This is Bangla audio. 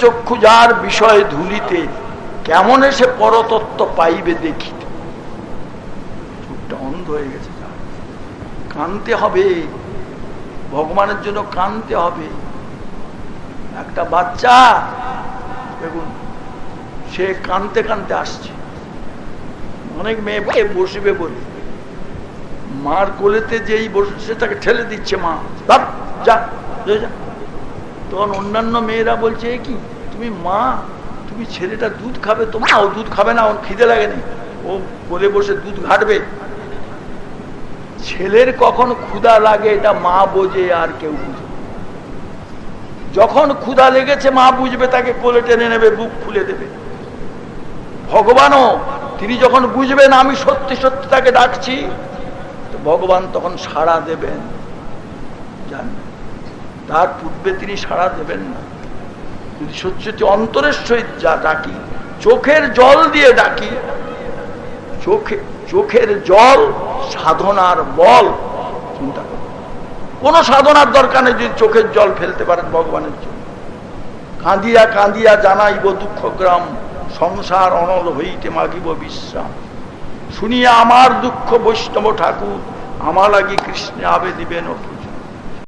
চক্ষু যার বিষয় ধুলিতে কেমন এসে পরতত্ত্ব পাইবে দেখিতে। চোখটা অন্ধ হয়ে গেছে কানতে হবে। ভগবানের জন্য কানতে হবে। একটা বাচ্চা দেখুন সে কানতে কানতে আসছে। অনেক মেয়ে বসে বসবে বলে। মার কোলেতে যেই বসে তাকে ঠেলে দিচ্ছে মা। যা, যা। তখন অন্যান্য মেয়েরা বলছে কি? তুমি মা? তুমি ছেলেটা দুধ খাবে তো? মা, ও দুধ খাবে না, ওর খিদে লাগেনি। ও কোলে বসে দুধ ঘাটবে। ছেলের কখন ক্ষুধা লাগে এটা মা বোঝে, আর কেউ বুঝে যখন ক্ষুধা লেগেছে, মা বুঝবে, তাকে কোলে টেনে নেবে, বুক খুলে দেবে। ভগবানও, তিনি যখন বুঝবেন, আমি সত্যি সত্যি তাকে ডাকছি ভগবান তখন সাড়া দেবেন। জানবেন। তার পূর্বে তিনি সাড়া দেবেন না। যদি সত্যি অন্তরের সহিত যা ডাকি, চোখের জল দিয়ে ডাকি, চোখে, চোখের জল সাধনার বল, চিন্তা করুন কোন সাধনার দরকার নেই যদি চোখের জল ফেলতে পারেন ভগবানের জন্য। কাঁদিয়া কাঁদিয়া জানাইব দুঃখ গ্রাম, সংসার অনল হইতে মাগিব বিশ্রাম। শুনিয়া আমার দুঃখ বৈষ্ণব ঠাকুর, আমার লাগি কৃষ্ণে আবে দিবেন অপুর